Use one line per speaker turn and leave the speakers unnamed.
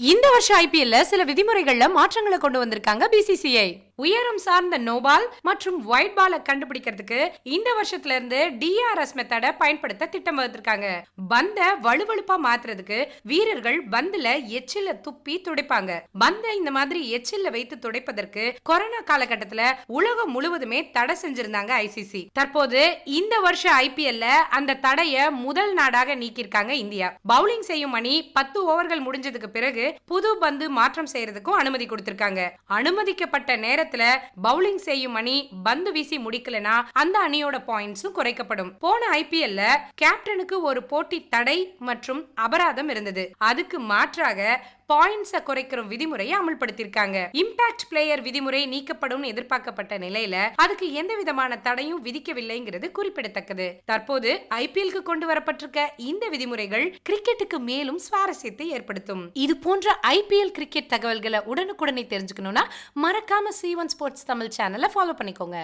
இந்த வருஷம் ஐபிஎல்ல சில விதிமுறைகள்ல மாற்றங்களை கொண்டு வந்திருக்காங்க பிசிசிஐ உயரம் சார்ந்த நோபால் மற்றும் ஒயிட் பாலை கண்டுபிடிக்கிறதுக்கு இந்த வருஷத்துல இருந்து டிஆர்எஸ் மெத்தட பயன்படுத்த திட்டம் வகுத்திருக்காங்க. பந்த வலுவழுப்பா மாத்துறதுக்கு வீரர்கள் பந்துல எச்சில துப்பி துடைப்பாங்க. பந்தை இந்த மாதிரி எச்சில வைத்து துடைப்பதற்கு கொரோனா காலகட்டத்துல உலகம் முழுவதுமே தடை செஞ்சிருந்தாங்க ஐசிசி தற்போது இந்த வருஷம் ஐபிஎல்ல அந்த தடைய முதல் நாடாக நீக்கியிருக்காங்க இந்தியா. பவுலிங் செய்யும் அணி பத்து ஓவர்கள் முடிஞ்சதுக்கு பிறகு புது பந்து மாற்றம் செய்யறதுக்கும் அனுமதி கொடுத்திருக்காங்க. அனுமதிக்கப்பட்ட நேரத்துல பவுலிங் செய்யும் அணி பந்து வீசி முடிக்கலனா அந்த அணியோட பாயிண்ட்ஸும் குறைக்கப்படும். போன ஐபிஎல்ல கேப்டனுக்கு ஒரு போட்டி தடை மற்றும் அபராதம் இருந்தது. அதுக்கு மாற்றாக பாயிண்ட்ஸை குறைக்கிற விதிமுறையை அமல்படுத்தியிருக்காங்க. இம்பாக்ட் பிளேயர் விதிமுறை நீக்கப்படும் எதிர்பார்க்கப்பட்ட நிலையில அதுக்கு எந்த விதமான தடையும் விதிக்கவில்லைங்கிறது குறிப்பிடத்தக்கது. தற்போது ஐபிஎல்க்கு கொண்டு வரப்பட்டிருக்க இந்த விதிமுறைகள் கிரிக்கெட்டுக்கு மேலும் சுவாரஸ்யத்தை ஏற்படுத்தும். இது போன்ற ஐபிஎல் கிரிக்கெட் தகவல்களை உடனுக்குடனே தெரிஞ்சுக்கணும்னா மறக்காம சி ஒன் ஸ்போர்ட்ஸ் தமிழ் சேனலை ஃபாலோ பண்ணிக்கோங்க.